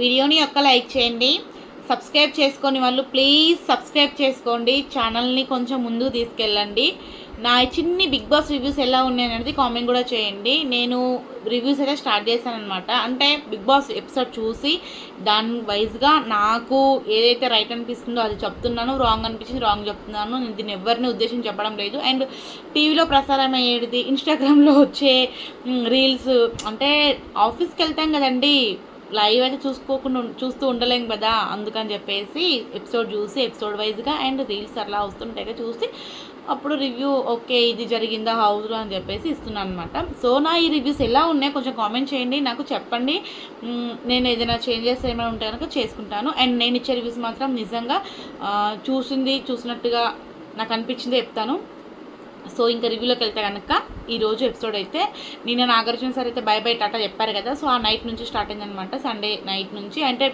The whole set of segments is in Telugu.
వీడియోని ఒక్క లైక్ చేయండి. సబ్స్క్రైబ్ చేసుకొని వాళ్ళు ప్లీజ్ సబ్స్క్రైబ్ చేసుకోండి. ఛానల్ని కొంచెం ముందుకు తీసుకెళ్ళండి. నా చిన్ని బిగ్ బాస్ రివ్యూస్ ఎలా ఉన్నాయి అనేది కామెంట్ కూడా చేయండి. నేను రివ్యూస్ అయితే స్టార్ట్ చేశాను అనమాట అంటే బిగ్ బాస్ ఎపిసోడ్ చూసి దాని వైజ్గా నాకు ఏదైతే రైట్ అనిపిస్తుందో అది చెప్తున్నాను. రాంగ్ అనిపించింది రాంగ్ చెప్తున్నాను. నేను దీన్ని ఎవరిని ఉద్దేశం చెప్పడం లేదు. అండ్ టీవీలో ప్రసారం అయ్యేది ఇన్స్టాగ్రామ్లో వచ్చే రీల్స్ అంటే ఆఫీస్కి వెళ్తాం కదండి. లైవ్ అయితే చూసుకోకుండా చూస్తూ ఉండలేం కదా అందుకని చెప్పేసి ఎపిసోడ్ చూసి ఎపిసోడ్ వైజ్గా అండ్ రీల్స్ అలా వస్తుంటాయి చూసి అప్పుడు రివ్యూ ఓకే ఇది జరిగిందా హౌస్లో అని చెప్పేసి ఇస్తున్నాను అనమాట సో నా ఈ రివ్యూస్ ఎలా ఉన్నాయి కొంచెం కామెంట్ చేయండి నాకు చెప్పండి. నేను ఏదైనా చేంజెస్ ఏమైనా ఉంటే కనుక చేసుకుంటాను. అండ్ నేను ఇచ్చే రివ్యూస్ మాత్రం నిజంగా చూసింది చూసినట్టుగా నాకు అనిపించింది చెప్తాను. సో ఇంకా రివ్యూలోకి వెళ్తే కనుక ఈరోజు ఎపిసోడ్ అయితే నిన్న నాగార్జున సార్ అయితే బై బై టాటా చెప్పారు కదా. సో ఆ నైట్ నుంచి స్టార్ట్ అయిందనమాట సండే నైట్ నుంచి. అంటే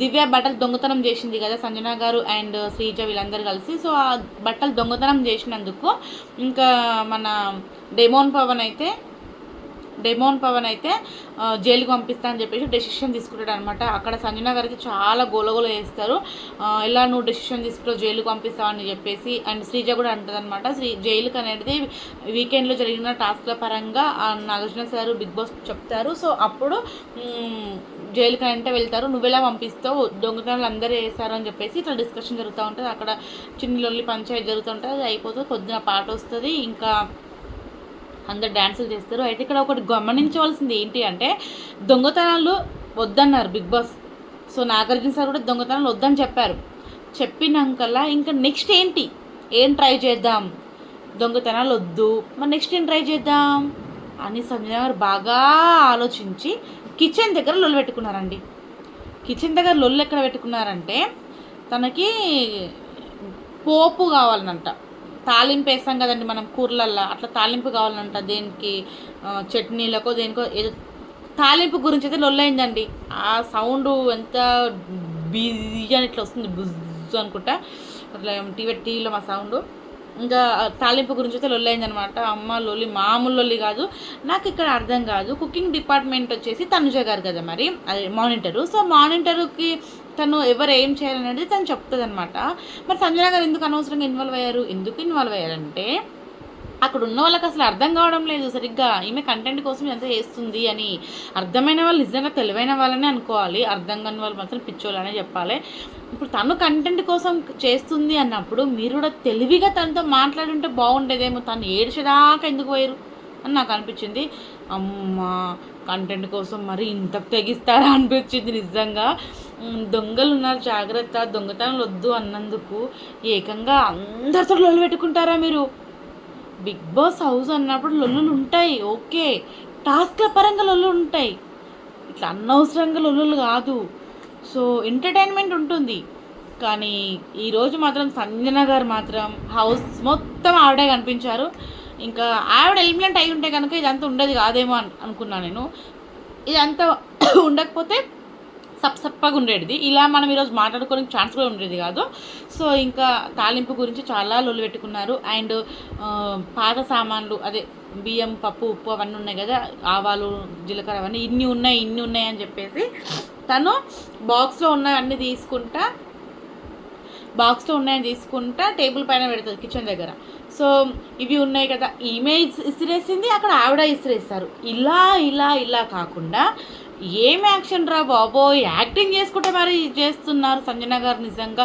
దివ్య బట్టలు దొంగతనం చేసింది కదా సంజన గారు అండ్ శ్రీజ వీళ్ళందరూ కలిసి. సో ఆ బట్టలు దొంగతనం చేసినందుకు ఇంకా మన డెమోన్ పవన్ అయితే డెమోన్ పవన్ అయితే జైలుకి పంపిస్తా అని చెప్పేసి డెసిషన్ తీసుకుంటాడు అనమాట. అక్కడ సంజన గారికి చాలా గోలగోల చేస్తారు. ఇలా నువ్వు డెసిషన్ తీసుకుంటావు జైలుకి పంపిస్తావు అని చెప్పేసి అండ్ శ్రీజ కూడా అంటుంది అనమాట. శ్రీ జైలుకి అనేది వీకెండ్లో జరిగిన టాస్క్ల పరంగా నాగార్జున సార్ బిగ్ బాస్ చెప్తారు. సో అప్పుడు జైలుకి అంటే వెళ్తారు. నువ్వెలా పంపిస్తావు? దొంగతనాలు అందరూ వేస్తారు అని చెప్పేసి ఇట్లా డిస్కషన్ జరుగుతూ ఉంటుంది. అక్కడ చిన్న లొల్లి పంచాయతీ జరుగుతుంటుంది అది అయిపోతుంది. కొద్దిగా పాట వస్తుంది. ఇంకా అందరు డ్యాన్సులు చేస్తారు. అయితే ఇక్కడ ఒకటి గమనించవలసింది ఏంటి అంటే దొంగతనాలు వద్దన్నారు Bigg Boss. So Nagarjuna sir కూడా దొంగతనాలు వద్దని చెప్పారు. చెప్పినాకల్లా ఇంకా నెక్స్ట్ ఏంటి? ఏం ట్రై చేద్దాం? దొంగతనాలు వద్దు. మరి నెక్స్ట్ ఏం ట్రై చేద్దాం? అని సంజయ్ గారు బాగా ఆలోచించి కిచెన్ దగ్గర లొల్లు పెట్టుకున్నారండి. కిచెన్ దగ్గర లొల్లు ఎక్కడ పెట్టుకున్నారంటే తనకి పోపు కావాలనంట. తాలింపు వేస్తాం కదండి మనం కూరలల్లో. అట్లా తాలింపు కావాలంట దేనికి? చట్నీలకో దేనికో ఏదో తాలింపు గురించి అయితే లొల్లైందండి. ఆ సౌండ్ ఎంత బిజీ అని ఇట్లా వస్తుంది బుజ్ అనుకుంటా. అట్లా టీవీ టీవీలో మా సౌండ్. ఇంకా తాలింపు గురించి అయితే లొల్లైంది అనమాట అమ్మ లొల్లి మామూలు లొల్లి కాదు. నాకు ఇక్కడ అర్థం కాదు. కుకింగ్ డిపార్ట్మెంట్ వచ్చేసి తనుజ గారు కదా మరి? అదే మానిటరు. సో మానిటర్కి తను ఎవరు ఏం చేయాలనేది తను చెప్తుంది అనమాట మరి సంజన గారు ఎందుకు అనవసరంగా ఇన్వాల్వ్ అయ్యారు? ఎందుకు ఇన్వాల్వ్ అయ్యారంటే అక్కడ ఉన్న వాళ్ళకి అసలు అర్థం కావడం లేదు. సరిగ్గా ఈమె కంటెంట్ కోసం ఎంత చేస్తుంది అని అర్థమైన వాళ్ళు నిజంగా తెలివైన వాళ్ళనే అనుకోవాలి. అర్థం కాని వాళ్ళు మాత్రం పిచ్చోళ్ళనే చెప్పాలి. ఇప్పుడు తను కంటెంట్ కోసం చేస్తుంది అన్నప్పుడు మీరు కూడా తెలివిగా తనతో మాట్లాడుంటే బాగుండేదేమో. తను ఏడ్చేదాకా ఎందుకు పోయారు అని నాకు అనిపించింది. అమ్మా కంటెంట్ కోసం మరి ఇంత తెగిస్తారా అనిపించింది నిజంగా. దొంగలు ఉన్నారు జాగ్రత్త. దొంగతనాలు వద్దు అన్నందుకు ఏకంగా అందరితో లొల్లు పెట్టుకుంటారా మీరు? బిగ్ బాస్ హౌస్ అన్నప్పుడు లొల్లులు ఉంటాయి ఓకే. టాస్క్ల పరంగా లొల్లు ఉంటాయి. ఇట్లా అనవసరంగా లొల్లులు కాదు. సో ఎంటర్టైన్మెంట్ ఉంటుంది. కానీ ఈరోజు మాత్రం సంజన గారు మాత్రం హౌస్ మొత్తం ఆవిడే కనిపించారు. ఇంకా ఆవిడ ఎలిమినెంట్ అయి ఉంటే కనుక ఇదంతా ఉండేది కాదేమో అనుకున్నాను నేను. ఇదంతా ఉండకపోతే సప్ సప్పగా ఉండేది ఇలా మనం ఈరోజు మాట్లాడుకోవడానికి ఛాన్స్ కూడా ఉండేది కాదు. సో ఇంకా తాలింపు గురించి చాలా లొల్లు పెట్టుకున్నారు. అండ్ పాత సామాన్లు అదే బియ్యం పప్పు ఉప్పు అవన్నీ ఉన్నాయి కదా ఆవాలు జీలకర్ర అవన్నీ ఇన్ని ఉన్నాయి ఇన్ని ఉన్నాయి అని చెప్పేసి తను బాక్స్లో ఉన్నవన్నీ తీసుకుంటా బాక్స్లో ఉన్నాయని తీసుకుంటా టేబుల్ పైన పెడుతుంది కిచెన్ దగ్గర. సో ఇవి ఉన్నాయి కదా ఈమె ఇసిరేసింది అక్కడ ఆవిడ ఇసిరేస్తారు. ఇలా ఇలా ఇలా కాకుండా ఏం యాక్షన్ రా బాబోయ్ యాక్టింగ్ చేసుకుంటే మరి చేస్తున్నారు సంజన గారు నిజంగా.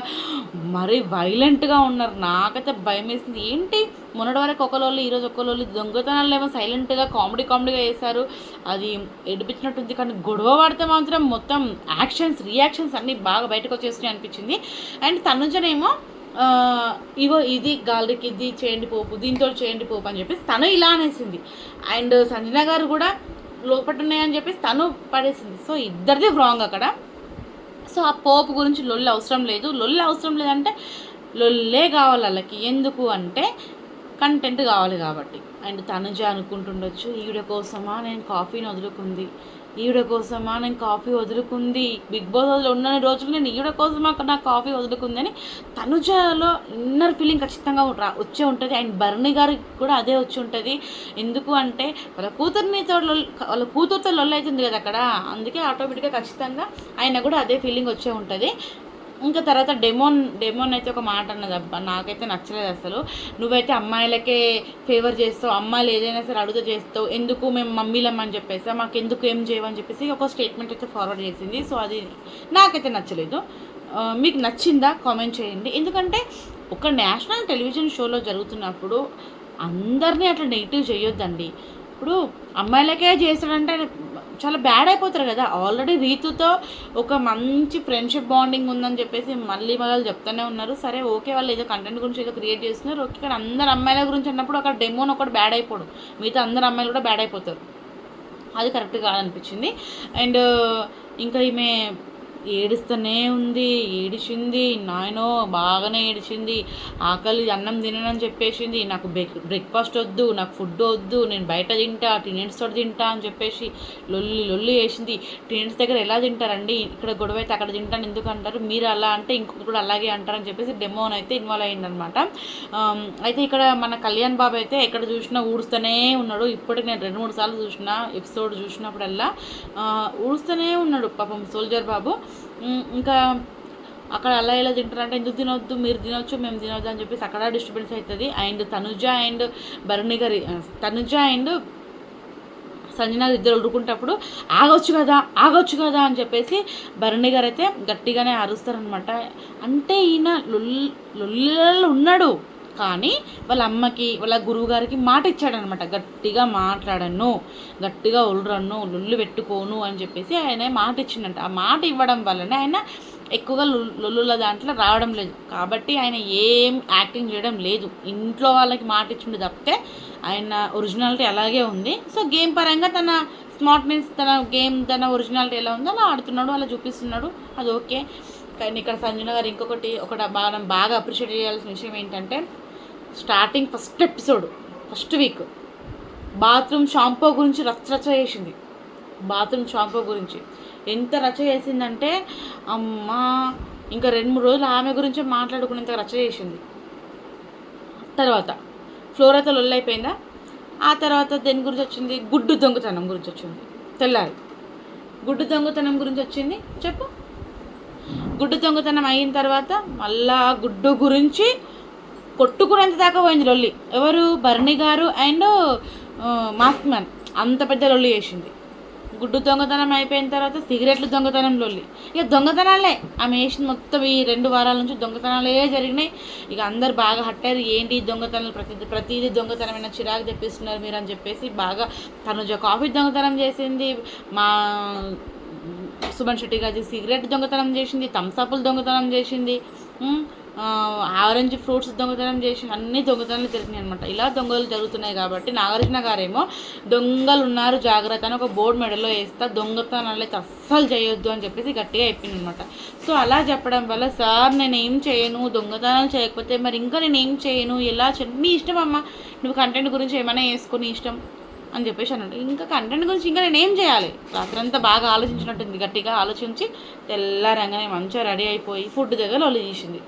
మరి వైలెంట్గా ఉన్నారు నాకైతే భయం వేసింది ఏంటి? మొన్నటి వరకు ఒకలోళ్ళు ఈరోజు ఒకలోళ్ళు దొంగతనాలు ఏమో సైలెంట్గా కామెడీ కామెడీగా వేశారు అది ఏడిపించినట్టుంది కానీ గొడవ పడితే మాత్రం మొత్తం యాక్షన్స్ రియాక్షన్స్ అన్నీ బాగా బయటకు వచ్చేసినాయి అనిపించింది. అండ్ తనుజనేమో ఆ, ఇగో ఇది గాలికి ఇది చేయండి పోపు దీంతో చేయండి పోపు అని చెప్పేసి తను ఇలా అనేసింది. అండ్ సంజన గారు కూడా లోపట ఉన్నాయని చెప్పేసి తను పడేసింది. సో ఇద్దరిది రాంగ్ అక్కడ. సో ఆ పోపు గురించి లొల్లి అవసరం లేదు. లొల్లి అవసరం లేదంటే లొల్లే కావాలి వాళ్ళకి. ఎందుకు అంటే కంటెంట్ కావాలి కాబట్టి. అండ్ తనుజ అనుకుంటుండొచ్చు ఈవిడ కోసమా నేను కాఫీని వదులుకుంది ఈవిడ కోసమా నేను కాఫీ వదులుకుంది బిగ్ బాస్ వదిలి ఉన్న రోజులు నేను ఈవిడ కోసమా నా కాఫీ వదులుకుంది అని తనుజలో ఇన్నర్ ఫీలింగ్ ఖచ్చితంగా వచ్చే ఉంటుంది. అండ్ బర్ణి గారికి కూడా అదే వచ్చి ఉంటుంది. ఎందుకు అంటే వాళ్ళ కూతుర్ని తోడు వాళ్ళ కూతురుతో లొల్లు అవుతుంది కదా అక్కడ. అందుకే ఆటోమేటిక్గా ఖచ్చితంగా ఆయన కూడా అదే ఫీలింగ్ వచ్చే ఉంటుంది. ఇంకా తర్వాత డెమోన్ డెమోన్ అయితే ఒక మాట అన్నది అబ్బా నాకైతే నచ్చలేదు అసలు. నువ్వైతే అమ్మాయిలకే ఫేవర్ చేస్తావు అమ్మాయిలు ఏదైనా సరే అడుగుతూ చేస్తావు ఎందుకు మేము మమ్మీలమ్మని చెప్పేసి మాకు ఎందుకు ఏం చేయమని చెప్పేసి ఒక స్టేట్మెంట్ అయితే ఫార్వర్డ్ చేసింది. సో అది నాకైతే నచ్చలేదు. మీకు నచ్చిందా? కామెంట్ చేయండి. ఎందుకంటే ఒక నేషనల్ టెలివిజన్ షోలో జరుగుతున్నప్పుడు అందరినీ అట్లా నెగిటివ్ చేయొద్దండి. ఇప్పుడు అమ్మాయిలకే చేస్తాడంటే చాలా బ్యాడ్ అయిపోతారు కదా. ఆల్రెడీ రీతుతో ఒక మంచి ఫ్రెండ్షిప్ బాండింగ్ ఉందని చెప్పేసి మళ్ళీ మళ్ళీ చెప్తూనే ఉన్నారు. సరే ఓకే వాళ్ళు ఏదో కంటెంట్ గురించి ఏదో క్రియేట్ చేస్తున్నారు. ఓకే కానీ అందరు అమ్మాయిల గురించి అన్నప్పుడు అక్కడ డెమోన్ ఒకటి బ్యాడ్ అయిపోడు. మిగతా అందరు అమ్మాయిలు కూడా బ్యాడ్ అయిపోతారు. అది కరెక్ట్ కాదనిపించింది. అండ్ ఇంకా ఈమె ఏడుస్తూనే ఉంది. ఏడిచింది. నాయనో బాగానే ఏడిచింది. ఆకలి అన్నం తిననని చెప్పేసింది. నాకు బ్రేక్ బ్రేక్ఫాస్ట్ వద్దు నాకు ఫుడ్ వద్దు నేను బయట తింటా టినెంట్స్ తోటి తింటా అని చెప్పేసి లొల్లి లొల్లి వేసింది. టినెంట్స్ దగ్గర ఎలా తింటారండి? ఇక్కడ గొడవ అయితే అక్కడ తింటాను. ఎందుకు అంటారు? మీరు అలా అంటే ఇంకొకటి కూడా అలాగే అంటారని చెప్పేసి డెమోన్ అయితే ఇన్వాల్వ్ అయ్యిందనమాట అనమాట అయితే ఇక్కడ మన కళ్యాణ్ బాబు అయితే ఎక్కడ చూసినా ఊడుస్తూనే ఉన్నాడు. ఇప్పటికి నేను రెండు మూడు సార్లు చూసిన ఎపిసోడ్ చూసినప్పుడల్లా ఊడుస్తూనే ఉన్నాడు. పాపం సోల్జర్ బాబు. ఇంకా అక్కడ అలా ఇలా తింటారంటే ఎందుకు తినొద్దు? మీరు తినొచ్చు మేము తినొద్దు అని చెప్పేసి అక్కడ డిస్టర్బెన్స్ అవుతుంది. అండ్ తనుజ అండ్ భరణి గారి తనుజ అండ్ సంజన ఇద్దరు ఉడుకుంటప్పుడు ఆగొచ్చు కదా ఆగొచ్చు కదా అని చెప్పేసి భరణి గారు అయితే గట్టిగానే అరుస్తారనమాట అంటే ఈయన లొల్ లొల్లలో ఉన్నాడు. కానీ వాళ్ళ అమ్మకి వాళ్ళ గురువు గారికి మాట ఇచ్చాడనమాట. గట్టిగా మాట్లాడను గట్టిగా ఉల్రను లొల్లు పెట్టుకోను అని చెప్పేసి ఆయన మాట ఇచ్చిండంట. ఆ మాట ఇవ్వడం వల్లనే ఆయన ఎక్కువగా లొల్లుల దాంట్లో రావడం లేదు. కాబట్టి ఆయన ఏం యాక్టింగ్ చేయడం లేదు. ఇంట్లో వాళ్ళకి మాట ఇచ్చిండు తప్పితే ఆయన ఒరిజినాలిటీ అలాగే ఉంది. సో గేమ్ పరంగా తన స్మార్ట్నెస్ తన గేమ్ తన ఒరిజినాలిటీ ఎలా ఉందో అలా ఆడుతున్నాడు అలా చూపిస్తున్నాడు. అది ఓకే. కానీ ఇక్కడ సంజన గారు ఇంకొకటి ఒకటి బాగా బాగా అప్రిషియేట్ చేయాల్సిన విషయం ఏంటంటే starting first episode first week. Bathroom shampoo గురించి రచ్చ రచ్చ చేసింది. బాత్రూమ్ షాంపూ గురించి. ఎంత రచ్చ చేసిందంటే అమ్మా ఇంకా రెండు మూడు రోజులు ఆమె గురించే మాట్లాడుకునేంత రచ్చ చేసింది. తర్వాత ఫ్లోరాతో లొల్లైపోయిందా ఆ తర్వాత దేని గురించి వచ్చింది? గుడ్డు దొంగతనం గురించి వచ్చింది. తెల్లారి. గుడ్డు దొంగతనం గురించి వచ్చింది? చెప్పు. గుడ్డు దొంగతనం అయిన తర్వాత మళ్ళా గుడ్డు గురించి కొట్టుకునేంత దాకా పోయింది లొల్లి. ఎవరు? Bharani garu and mask man. అంత పెద్ద లొల్లి చేసింది. గుడ్డు దొంగతనం అయిపోయిన తర్వాత సిగరెట్లు దొంగతనం లొల్లి. ఇక దొంగతనాలే. ఆమె వేసిన మొత్తం ఈ రెండు వారాల నుంచి దొంగతనాలే జరిగినాయి. ఇక అందరు బాగా హట్టారు. ఏంటి దొంగతనాలు? ప్రతి ప్రతిదీ దొంగతనమైన? చిరాకు తెప్పిస్తున్నారు మీరు అని చెప్పేసి బాగా తనుజ కాఫీ దొంగతనం చేసింది. మా సుమన్ శెట్టి గారి సిగరెట్ దొంగతనం చేసింది. థమ్సప్లు దొంగతనం చేసింది. ఆరెంజ్ ఫ్రూట్స్ దొంగతనం చేసి అన్ని దొంగతనాలు జరిగినాయి అనమాట ఇలా దొంగలు జరుగుతున్నాయి కాబట్టి నాగార్జున గారేమో దొంగలు ఉన్నారు జాగ్రత్త అని ఒక బోర్డు మెడలో వేస్తా దొంగతనాలు అయితే అస్సలు చేయొద్దు అని చెప్పేసి గట్టిగా చెప్పింది అనమాట సో అలా చెప్పడం వల్ల సార్ నేను ఏం చేయను దొంగతనాలు చేయకపోతే మరి ఇంకా నేను ఏం చేయను ఎలా చే నీ ఇష్టం అమ్మ. నువ్వు కంటెంట్ గురించి ఏమైనా వేసుకుని ఇష్టం అని చెప్పేసి అన్నాడు. ఇంకా కంటెంట్ గురించి ఇంకా నేను ఏం చేయాలి? రాత్రంతా బాగా ఆలోచించినట్టుంది. గట్టిగా ఆలోచించి తెల్లారంగానే మంచిగా రెడీ అయిపోయి ఫుడ్ దగ్గర వాళ్ళు చేసింది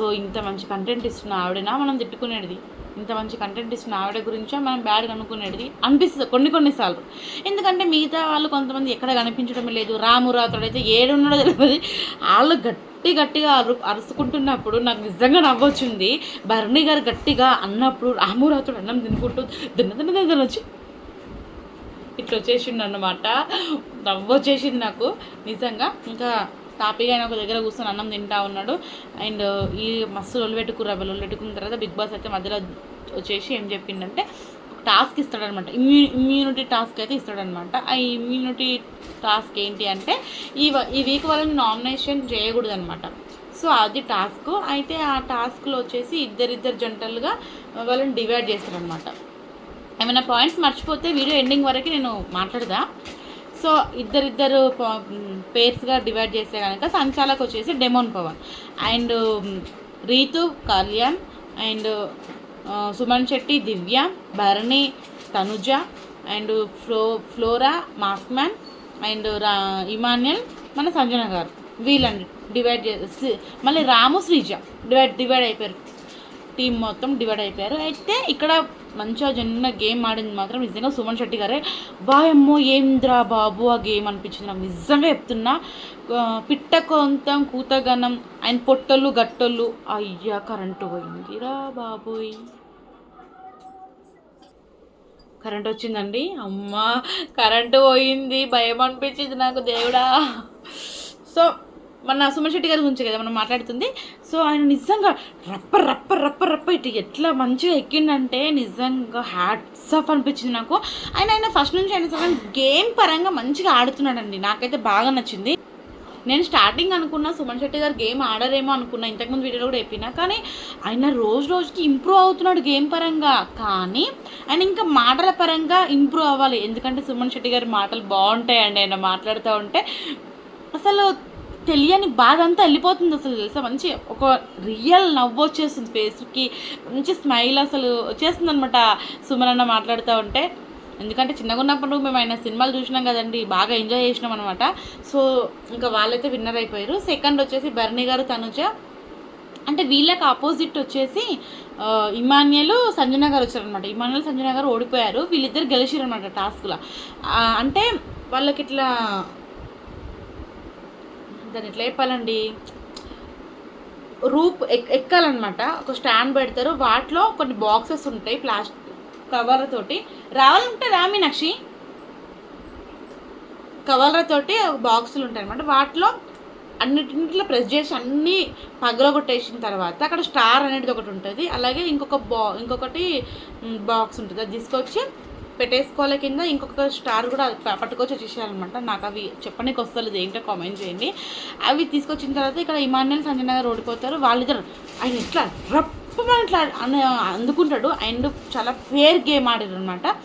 సో ఇంత మంచి కంటెంట్ ఇస్తున్న ఆవిడనా? మనం తిట్టుకునేది ఇంత మంచి కంటెంట్ ఇస్తున్న ఆవిడ గురించే మనం బ్యాడ్గా అనుకునేది అనిపిస్తుంది కొన్ని కొన్నిసార్లు ఎందుకంటే మిగతా వాళ్ళు కొంతమంది ఎక్కడ కనిపించడమే లేదు. రాము రాత్రుడు అయితే ఏడున్నాడో తెలియదు వాళ్ళు గట్టి గట్టిగా అరు అరుచుకుంటున్నప్పుడు నాకు నిజంగా నవ్వొచ్చింది. భరణి గారు గట్టిగా అన్నప్పుడు రాము అన్నం తినుకుంటూ దిన్న దిన్న దిన్న వచ్చి ఇట్లా వచ్చేసిండు అన్నమాట. నవ్వొచ్చేసింది నాకు. నిజంగా ఇంకా తాపిగా ఆయన ఒక దగ్గర కూర్చొని అన్నం తింటా ఉన్నాడు. అండ్ ఈ మస్తు లొల్లు పెట్టుకుర్రు లొల్లు పెట్టుకున్న తర్వాత బిగ్ బాస్ అయితే మధ్యలో వచ్చేసి ఏం చెప్పిండంటే టాస్క్ ఇస్తాడనమాట. ఇమ్యూ ఇమ్యూనిటీ టాస్క్ అయితే ఇస్తాడనమాట. ఆ ఇమ్యూనిటీ టాస్క్ ఏంటి అంటే ఈ వ- ఈ వీక్ వాళ్ళని నామినేషన్ చేయకూడదు అనమాట సో అది టాస్క్. అయితే ఆ టాస్క్లో వచ్చేసి ఇద్దరిద్దరు జంటలుగా వాళ్ళని డివైడ్ చేస్తారనమాట. ఏమైనా పాయింట్స్ మర్చిపోతే వీడియో ఎండింగ్ వరకు నేను మాట్లాడదా? సో ఇద్దరిద్దరు పేర్స్గా డివైడ్ చేస్తే కనుక సంచాలకు వచ్చేసి demon Pavan. And Ritu Kalyan and Suman Shetty Divya Bharani Tanuja and Flo Flora mask man and రా ఇమాన్యుల్ మన సంజన గారు. వీళ్ళండి డివైడ్ చేసి మళ్ళీ రాము శ్రీజ డివైడ్ డివైడ్ అయిపోయారు. టీం మొత్తం డివైడ్ అయిపోయారు. అయితే ఇక్కడ మంచిగా జన్న గేమ్ ఆడింది మాత్రం నిజంగా సుమన్ శెట్టి గారే. బాయమ్మో ఏంద్రా బాబు ఆ గేమ్ అనిపించింది. నాకు నిజంగా చెప్తున్నా పిట్ట కొంతం కూతగనం ఆయన పొట్టలు గట్టలు అయ్యా కరెంటు పోయిందిరా బాబోయ్. కరెంట్ వచ్చిందండి? అమ్మ కరెంటు పోయింది భయం అనిపించింది నాకు దేవుడా. సో మన సుమన్ శెట్టి గారి గురించి కదా మనం మాట్లాడుతుంది. సో ఆయన నిజంగా రప్ప రప్ప రప్ప రప్ప ఇటు ఎట్లా మంచిగా ఎక్కిండంటే నిజంగా హ్యాట్స్ ఆఫ్ అనిపించింది నాకు. ఆయన ఆయన ఫస్ట్ నుంచి ఆయన సగం గేమ్ పరంగా మంచిగా ఆడుతున్నాడండి. నాకైతే బాగా నచ్చింది. నేను స్టార్టింగ్ అనుకున్నా సుమన్ శెట్టి గారు గేమ్ ఆడరేమో అనుకున్నా. ఇంతకుముందు వీడియోలో కూడా చెప్పినా. కానీ ఆయన రోజు రోజుకి ఇంప్రూవ్ అవుతున్నాడు గేమ్ పరంగా. కానీ ఆయన ఇంకా మాటల పరంగా ఇంప్రూవ్ అవ్వాలి. ఎందుకంటే సుమన్ శెట్టి గారి మాటలు బాగుంటాయండి. ఆయన మాట్లాడుతూ ఉంటే అసలు తెలియని బాధ అంతా వెళ్ళిపోతుంది అసలు తెలుసా? మంచి ఒక రియల్ నవ్వు వచ్చేస్తుంది ఫేస్కి. మంచి స్మైల్ అసలు వచ్చేస్తుంది అనమాట సుమనన్న మాట్లాడుతూ ఉంటే. ఎందుకంటే చిన్నగా ఉన్నప్పుడు మేము ఆయన సినిమాలు చూసినాం కదండి బాగా ఎంజాయ్ చేసినాం అనమాట సో ఇంకా వాళ్ళైతే విన్నర్ అయిపోయారు. సెకండ్ వచ్చేసి బర్నీ గారు తనుజ. అంటే వీళ్ళకి ఆపోజిట్ వచ్చేసి ఇమాన్యలు ఇమాన్యులు సంజన గారు వచ్చారనమాట ఇమాన్యులు సంజన గారు ఓడిపోయారు. వీళ్ళిద్దరు గెలిచారు అనమాట టాస్క్లో అంటే వాళ్ళకి ఇట్లా దాన్ని ఎట్లా చెప్పాలండి? రూప్ ఎక్కాలన్నమాట. ఒక స్టాండ్ పెడతారు. వాటిలో కొన్ని బాక్సెస్ ఉంటాయి ప్లాస్టిక్ కవర్లతోటి రావాలంటే రా మీనాక్షి. కవర్లతోటి బాక్సులు ఉంటాయి అనమాట వాటిలో అన్నిటింటిలో ప్రెస్ చేసి అన్నీ పగలగొట్టేసిన తర్వాత అక్కడ స్టార్ అనేది ఒకటి ఉంటుంది. అలాగే ఇంకొక బా ఇంకొకటి బాక్స్ ఉంటుంది. అది తీసుకొచ్చి పెట్టేసుకోవాలి కింద ఇంకొక స్టార్ కూడా పట్టుకొచ్చి వచ్చేసారనమాట నాకు అవి చెప్పడానికి వస్తలేదు ఏంటో కామెంట్ చేయండి. అవి తీసుకొచ్చిన తర్వాత ఇక్కడ ఇమాన్యుల్ సంజయ్ గారు ఓడిపోతారు. వాళ్ళిద్దరు ఆయన ఎట్లా రప్పమని ఇట్లా అని అందుకుంటాడు. అండ్ చాలా ఫేర్ గేమ్ ఆడారు అనమాట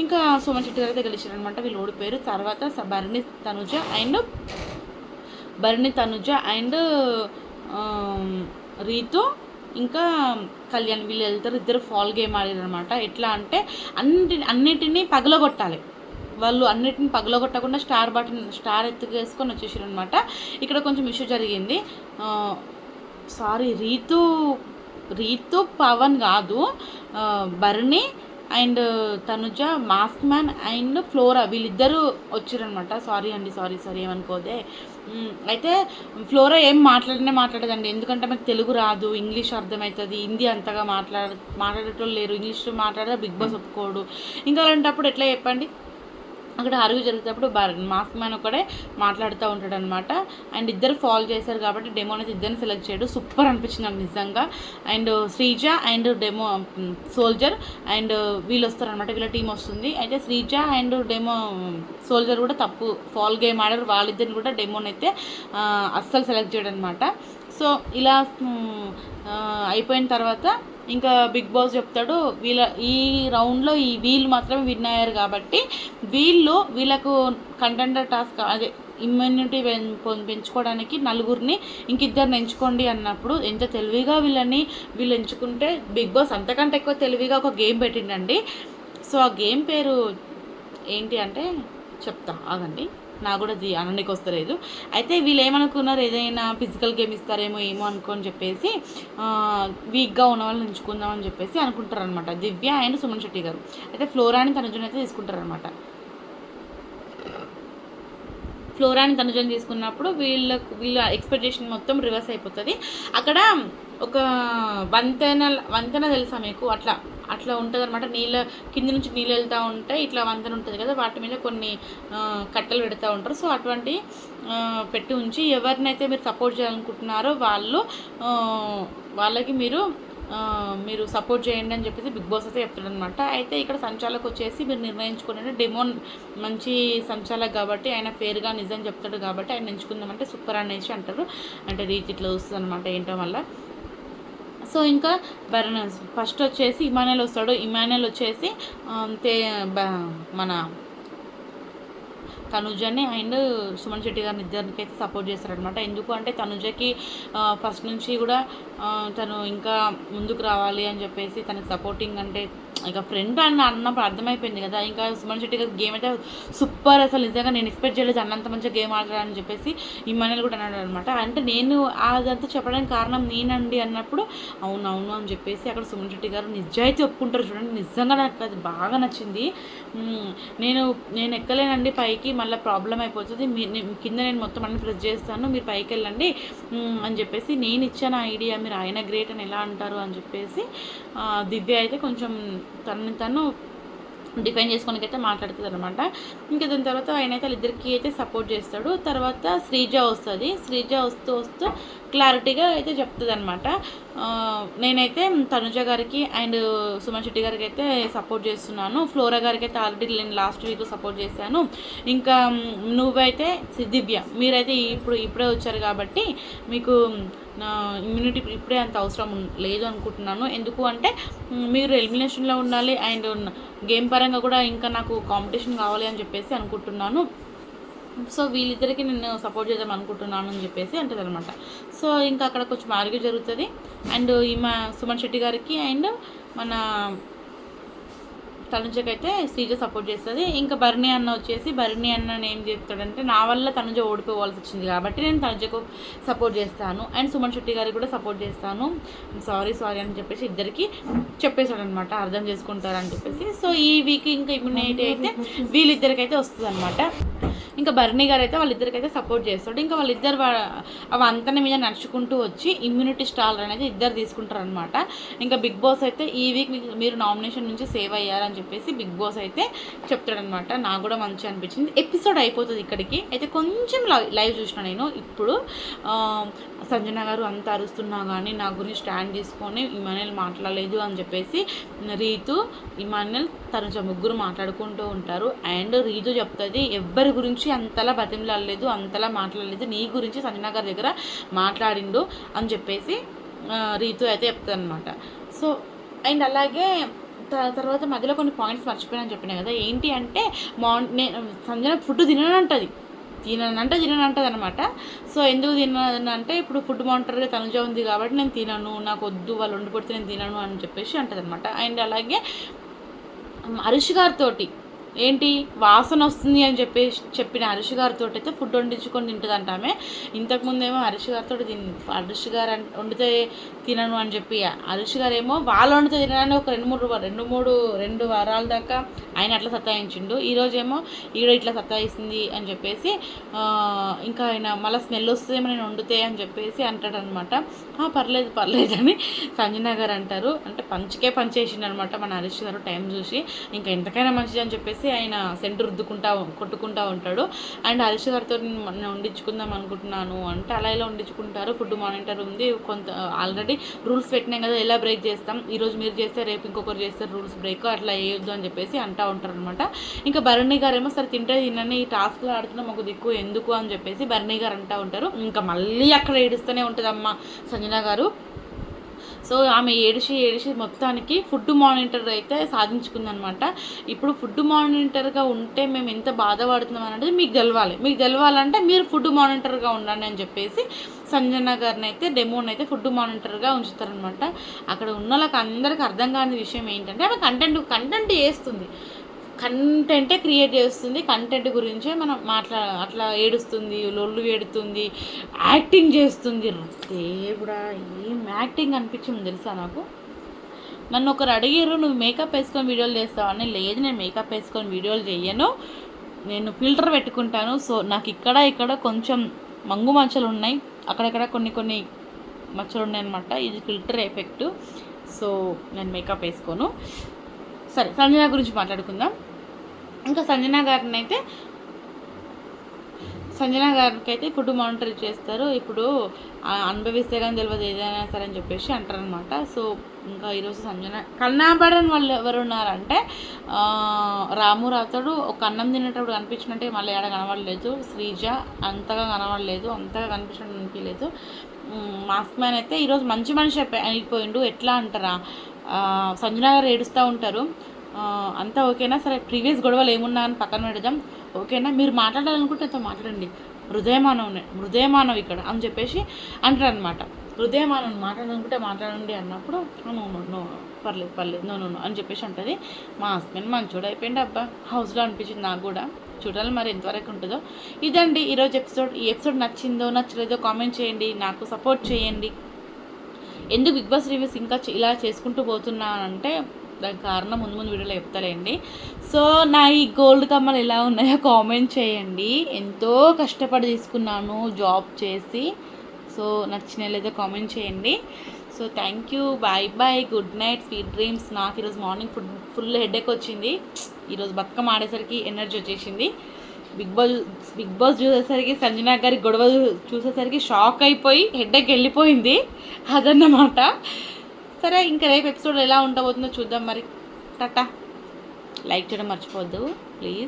ఇంకా సుమన్ శెట్టి గారు అయితే అనమాట వీళ్ళు ఓడిపోయారు. తర్వాత స- భరణి తనుజ అండ్ భరణి తనుజ అండ్ రీతు. ఇంకా కళ్యాణ్ వీళ్ళు వెళ్తారు ఇద్దరు ఫాల్ గేమ్ ఆడారనమాట ఎట్లా అంటే అన్నిటి అన్నిటినీ పగలగొట్టాలి. వాళ్ళు అన్నిటిని పగలగొట్టకుండా స్టార్ బటన్ స్టార్ ఎత్తుకేసుకొని వచ్చేసారు అనమాట ఇక్కడ కొంచెం ఇష్యూ జరిగింది. సారీ రీతు రీతు పవన్ కాదు Bharani and Tanuja mask man and Flora వీళ్ళిద్దరూ వచ్చారనమాట సారీ అండి సారీ సారీ ఏమనుకోదే. అయితే ఫ్లోరా ఏం మాట్లాడనే మాట్లాడదండి. ఎందుకంటే మాకు తెలుగు రాదు ఇంగ్లీష్ అర్థమవుతుంది. హిందీ అంతగా మాట్లాడ మాట్లాడేటోళ్ళు లేరు. ఇంగ్లీష్ మాట్లాడే బిగ్ బాస్ ఒప్పుకోడు. ఇంకా అలాంటప్పుడు ఎట్లా చెప్పండి? అక్కడ అరుగు జరిగేటప్పుడు బర్ మాస్క్ మ్యాన్ ఒకడే మాట్లాడుతూ ఉంటాడు అనమాట అండ్ ఇద్దరు ఫాల్ చేశారు కాబట్టి డెమో అనేది ఇద్దరిని సెలెక్ట్ చేయడు సూపర్ అనిపించింది నాకు నిజంగా. And Sreeja and demo soldier and వీళ్ళు వస్తారనమాట వీళ్ళ టీం వస్తుంది. అయితే శ్రీజ అండ్ డెమో సోల్జర్ కూడా తప్పు ఫాల్ గేమ్ ఆడారు. వాళ్ళిద్దరిని కూడా డెమోని అయితే అస్సలు సెలెక్ట్ చేయడం అనమాట సో ఇలా అయిపోయిన తర్వాత ఇంకా బిగ్ బాస్ చెప్తాడు వీళ్ళ ఈ రౌండ్లో ఈ వీళ్ళు మాత్రమే విన్ అయ్యారు కాబట్టి వీళ్ళు వీళ్ళకు కంటెండర్ టాస్క్ అదే ఇమ్యూనిటీ పెంచుకోవడానికి నలుగురిని ఇంకిద్దరిని ఎంచుకోండి అన్నప్పుడు ఎంత తెలివిగా వీళ్ళని వీళ్ళు ఎంచుకుంటే బిగ్ బాస్ అంతకంటే ఎక్కువ తెలివిగా ఒక గేమ్ పెట్టిండండి. సో ఆ గేమ్ పేరు ఏంటి అంటే చెప్తా ఆగండి. నాకు కూడా అది అనడానికి వస్తలేదు. అయితే వీళ్ళు ఏమనుకున్నారు ఏదైనా ఫిజికల్ గేమ్ ఇస్తారేమో ఏమో అనుకోని చెప్పేసి వీక్గా ఉన్న వాళ్ళని ఎంచుకుందామని చెప్పేసి అనుకుంటారనమాట దివ్య అండ్ సుమన్ శెట్టి గారు. అయితే ఫ్లోరాని తనుజుని అయితే తీసుకుంటారనమాట ఫ్లోరాని తనుజుని తీసుకున్నప్పుడు వీళ్ళకు వీళ్ళ ఎక్స్పెక్టేషన్ మొత్తం రివర్స్ అయిపోతుంది. అక్కడ ఒక వంతెన వంతెన తెలుసా మీకు? అట్లా అట్లా ఉంటుంది అనమాట నీళ్ళ కింద నుంచి నీళ్ళు వెళ్తూ ఉంటే ఇట్లా వంతెన ఉంటుంది కదా వాటి మీద కొన్ని కట్టెలు పెడతా ఉంటారు. సో అటువంటి పెట్టి ఉంచి ఎవరినైతే మీరు సపోర్ట్ చేయాలనుకుంటున్నారో వాళ్ళు వాళ్ళకి మీరు మీరు సపోర్ట్ చేయండి అని చెప్పేసి బిగ్ బాస్ అయితే చెప్తాడనమాట అయితే ఇక్కడ సంచాలకు వచ్చేసి మీరు నిర్ణయించుకునే డెమోన్ మంచి సంచాలక్ కాబట్టి ఆయన ఫేర్గా నిజం చెప్తాడు కాబట్టి ఆయన ఎంచుకుందామంటే సూపర్ అనేసి అంటారు. అంటే రీచ్ ఇట్లా వస్తుంది అనమాట ఏంటో వల్ల సో ఇంకా బెరనస్. ఫస్ట్ వచ్చేసి ఇమానుయల్ వస్తాడు. ఇమానుయల్ వచ్చేసి తే బ- మన తనుజని అండ్ సుమన్ శెట్టి గారిని ఇద్దరికి అయితే సపోర్ట్ చేస్తారనమాట ఎందుకు అంటే తనుజకి ఫస్ట్ నుంచి కూడా తను ఇంకా ముందుకు రావాలి అని చెప్పేసి తనకి సపోర్టింగ్ అంటే ఇక ఫ్రెండ్ అన్న అన్నప్పుడు అర్థమైపోయింది కదా. ఇంకా సుమన్ శెట్టి గారి గేమ్ అయితే సూపర్ అసలు నిజంగా నేను ఎక్స్పెక్ట్ చేయలేదు అన్నంత మంచిగా గేమ్ ఆడతాడని చెప్పేసి ఈ మనల్ని కూడా అన్నాడు అనమాట అంటే నేను అదంతా చెప్పడానికి కారణం నేనండి అన్నప్పుడు అవును అవును అని చెప్పేసి అక్కడ సుమన్ శెట్టి గారు నిజాయితీ ఒప్పుకుంటారు చూడండి. నిజంగా నాకు అది బాగా నచ్చింది. నేను నేను ఎక్కలేనండి పైకి మళ్ళీ ప్రాబ్లం అయిపోతుంది. మీ కింద నేను మొత్తం అన్ని ప్రెస్ చేస్తాను మీరు పైకి వెళ్ళండి అని చెప్పేసి నేను ఇచ్చాను ఐడియా మీరు ఆయన గ్రేట్ అని ఎలా అంటారు అని చెప్పేసి దివ్య అయితే కొంచెం తనని తను డిఫైన్ చేసుకోనికి అయితే మాట్లాడుతుంది అనమాట ఇంకా దాని తర్వాత ఆయన అయితే వాళ్ళిద్దరికి అయితే సపోర్ట్ చేస్తాడు. తర్వాత శ్రీజ వస్తుంది. శ్రీజ వస్తూ వస్తూ క్లారిటీగా అయితే చెప్తుంది అనమాట నేనైతే తనుజ గారికి అండ్ సుమన్ శెట్టి గారికి అయితే సపోర్ట్ చేస్తున్నాను. ఫ్లోరా గారికి అయితే ఆల్రెడీ నేను లాస్ట్ వీక్ సపోర్ట్ చేశాను. ఇంకా నువ్వైతే సి- దివ్య మీరైతే ఇప్పుడు ఇప్పుడే వచ్చారు కాబట్టి మీకు నా ఇమ్యూనిటీ ఇప్పుడే అంత అవసరం లేదు అనుకుంటున్నాను. ఎందుకు అంటే మీరు ఎలిమినేషన్లో ఉండాలి అండ్ గేమ్ పరంగా కూడా ఇంకా నాకు కాంపిటీషన్ కావాలి అని చెప్పేసి అనుకుంటున్నాను. సో వీళ్ళిద్దరికి నేను సపోర్ట్ చేద్దాం అనుకుంటున్నాను అని చెప్పేసి అంటుంది అనమాట సో ఇంకా అక్కడ కొంచెం ఆరోగ్యం జరుగుతుంది. అండ్ ఈమె సుమన్ శెట్టి గారికి అండ్ మన తనుజకి అయితే శ్రీజ సపోర్ట్ చేస్తుంది. ఇంకా బర్ణి అన్న వచ్చేసి బర్ణి అన్న ఏం చేస్తాడంటే నా వల్ల తనుజ ఓడిపోవాల్సి వచ్చింది కాబట్టి నేను తనుజకు సపోర్ట్ చేస్తాను. అండ్ సుమన్ శెట్టి గారికి కూడా సపోర్ట్ చేస్తాను. సారీ సారీ అని చెప్పేసి ఇద్దరికి చెప్పేశాడు అనమాట అర్థం చేసుకుంటారని చెప్పేసి. సో ఈ వీక్ ఇంకా ఇమ్యూనిటీ అయితే వీళ్ళిద్దరికైతే వస్తుంది అనమాట ఇంకా భరణి గారు అయితే వాళ్ళిద్దరికైతే సపోర్ట్ చేస్తాడు. ఇంకా వాళ్ళిద్దరు అవి ఆ మీద నడుచుకుంటూ వచ్చి ఇమ్యూనిటీ స్టాల్ అనేది ఇద్దరు తీసుకుంటారు అనమాట ఇంకా బిగ్ బాస్ అయితే ఈ వీక్ మీరు నామినేషన్ నుంచి సేవ్ అయ్యారని చెప్పేసి బిగ్ బాస్ అయితే చెప్తాడనమాట నాకు కూడా మంచి అనిపించింది. ఎపిసోడ్ అయిపోతుంది ఇక్కడికి. అయితే కొంచెం లైవ్ లైవ్ చూసిన నేను ఇప్పుడు సంజన గారు అంత అరుస్తున్నా కానీ నా గురించి స్టాండ్ తీసుకొని ఇమానుయల్ మాట్లాడలేదు అని చెప్పేసి రీతు ఇమానుయల్ తను ముగ్గురు మాట్లాడుకుంటూ ఉంటారు. అండ్ రీతు చెప్తుంది ఎవ్వరి గురించి అంతలా బతిమలాడలేదు అంతలా మాట్లాడలేదు. నీ గురించి సంజన గారి దగ్గర మాట్లాడిండు అని చెప్పేసి రీతు అయితే చెప్తానమాట సో అండ్ అలాగే తర్వాత మధ్యలో కొన్ని పాయింట్స్ మర్చిపోయానని చెప్పినా కదా ఏంటి అంటే మార్న్ నేను సంజన ఫుడ్ తిననంటది. తిననంటే తిననంటది అనమాట సో ఎందుకు తిననంటే ఇప్పుడు ఫుడ్ మానిటర్గా తనుజ ఉంది కాబట్టి నేను తినను నాకు వద్దు వాళ్ళు వండి నేను తినను అని చెప్పేసి అంటదనమాట అండ్ అలాగే హరీష్ గారితోటి ఏంటి వాసన వస్తుంది అని చెప్పేసి చెప్పిన హరీష్ గారితో అయితే ఫుడ్ వండించుకొని తింటుందంట ఆమె. ఇంతకుముందేమో హరీష్ గారితో తిని హరీష్ గారు వండితే తినను అని చెప్పి హరీష్ గారు ఏమో వాళ్ళు వండితే తినడానికి ఒక రెండు మూడు రెండు మూడు రెండు వారాల దాకా ఆయన అట్లా సత్తాయించిండు. ఈరోజేమో ఈడ ఇట్లా సత్తాయిస్తుంది అని చెప్పేసి ఇంకా ఆయన మళ్ళీ స్మెల్ వస్తుందేమో నేను వండితే అని చెప్పేసి అంటాడనమాట. పర్లేదు పర్లేదు అని సంజన గారు అంటారు. అంటే పంచకే పంచేసిండు అనమాట మన హరీష్ గారు టైం చూసి. ఇంకా ఎంతకైనా మంచిది అని చెప్పేసి ఆయన సెంటు రుద్దుకుంటా కొట్టుకుంటా ఉంటాడు. అండ్ హరీష్ గారితో నేను వండించుకుందాం అనుకుంటున్నాను అంటే అలా ఇలా వండించుకుంటారు ఫుడ్ మానిటర్ ఉంది. కొంత ఆల్రెడీ రూల్స్ పెట్టినాం కదా ఎలా బ్రేక్ చేస్తాం? ఈరోజు మీరు చేస్తే రేపు ఇంకొకరు చేస్తారు రూల్స్ బ్రేక్ అట్లా వేయొద్దు అని చెప్పేసి అంటా ఉంటారు అనమాట ఇంకా భరణి గారు ఏమో సరే తింటే తినని ఈ టాస్క్లో ఆడుతున్నా మాకు దిక్కు ఎందుకు? అని చెప్పేసి భరణి గారు అంటా ఉంటారు. ఇంకా మళ్ళీ అక్కడ ఏడుస్తూనే ఉంటుంది అమ్మ సంజన గారు. సో ఆమె ఏడిసి ఏడిసి మొత్తానికి ఫుడ్ మానిటర్ అయితే సాధించుకుందనమాట. ఇప్పుడు ఫుడ్ మానిటర్గా ఉంటే మేము ఎంత బాధపడుతున్నాం అనేది మీకు తెలవాలి. మీకు తెలవాలంటే మీరు ఫుడ్ మానిటర్గా ఉండండి అని చెప్పేసి సంజన గారిని అయితే డెమోని అయితే ఫుడ్ మానిటర్గా ఉంచుతారనమాట. అక్కడ ఉన్న వాళ్ళకి అందరికీ అర్థం కాని విషయం ఏంటంటే ఆమె కంటెంట్ కంటెంట్ చేస్తుంది. కంటెంటే క్రియేట్ చేస్తుంది. కంటెంట్ గురించే మనం మాట్లా అట్లా ఏడుస్తుంది లొల్లు ఏడుతుంది యాక్టింగ్ చేస్తుంది. దేవుడా ఏం యాక్టింగ్ అనిపించింది తెలుసా నాకు? నన్ను ఒకరు అడిగారు నువ్వు మేకప్ వేసుకొని వీడియోలు చేస్తావని లేదు నేను మేకప్ వేసుకొని వీడియోలు చేయను. నేను ఫిల్టర్ పెట్టుకుంటాను. సో నాకు ఇక్కడ ఇక్కడ కొంచెం మంగు మచ్చలు ఉన్నాయి. అక్కడక్కడ కొన్ని కొన్ని మచ్చలు ఉన్నాయి అనమాట ఇది ఫిల్టర్ ఎఫెక్ట్. సో నేను మేకప్ వేసుకోను. సరే సంజన గురించి మాట్లాడుకుందాం. ఇంకా సంజన గారిని అయితే సంజన గారికి అయితే ఫుడ్ మానిటర్ చేస్తారు. ఇప్పుడు అనుభవిస్తే కానీ తెలియదు ఏదైనా సరే అని చెప్పేసి అంటారనమాట సో ఇంకా ఈరోజు సంజన కన్నాబడని వాళ్ళు ఎవరు ఉన్నారంటే రాము రాతడు ఒక అన్నం తినేటప్పుడు కనిపించినట్టే మళ్ళీ ఆడ కనబడలేదు. శ్రీజ అంతగా కనబడలేదు. అంతగా కనిపించినట్టు అనిపించలేదు మాస్క్ మ్యాన్ అయితే ఈరోజు మంచి మనిషి అయిపోయిండు. ఎట్లా అంటారా? సంజన గారు ఏడుస్తూ ఉంటారు. అంతా ఓకేనా? సరే ప్రీవియస్ గొడవలు ఏమున్నా అని పక్కన పెడదాం. ఓకేనా? మీరు మాట్లాడాలనుకుంటే అంత మాట్లాడండి. హృదయమానవ్ హృదయమానవ్ ఇక్కడ అని చెప్పేసి అంటారు అనమాట హృదయమానవ్ మాట్లాడాలనుకుంటే మాట్లాడండి అన్నప్పుడు "నో, నో, పర్లేదు పర్లేదు నో నో అని చెప్పేసి ఉంటుంది. మా హస్బెండ్ మంచోడు అయిపోయింది అబ్బా. హౌస్లో అనిపించింది నాకు కూడా. చూడాలి మరి ఎంతవరకు ఉంటుందో. ఇదండి ఈరోజు ఎపిసోడ్. ఈ ఎపిసోడ్ నచ్చిందో నచ్చలేదో కామెంట్ చేయండి. నాకు సపోర్ట్ చేయండి. ఎందుకు బిగ్ బాస్ రివ్యూస్ ఇంకా ఇలా చేసుకుంటూ పోతున్నానంటే దానికి కారణం ముందు ముందు వీడియోలో చెప్తాలేండి. సో నా ఈ గోల్డ్ కమ్మలు ఎలా ఉన్నాయో కామెంట్ చేయండి. ఎంతో కష్టపడి తీసుకున్నాను జాబ్ చేసి. సో నచ్చిన లేదో కామెంట్ చేయండి. So thank you bye bye good night sweet dreams నాకు ఈరోజు మార్నింగ్ ఫుడ్ ఫుల్ హెడేక్ వచ్చింది. ఈరోజు బతుకమ్మ ఆడేసరికి ఎనర్జీ వచ్చేసింది. బిగ్ బాస్ బిగ్ బాస్ చూసేసరికి సంజనా గారి గొడవ చూసేసరికి షాక్ అయిపోయి హెడ్ఏక్ వెళ్ళిపోయింది. అదన్నమాట. సరే ఇంకా రేపు ఎపిసోడ్ ఎలా ఉండబోతుందో చూద్దాం మరి. టాటా. లైక్ చేయడం మర్చిపోవద్దు. ప్లీజ్.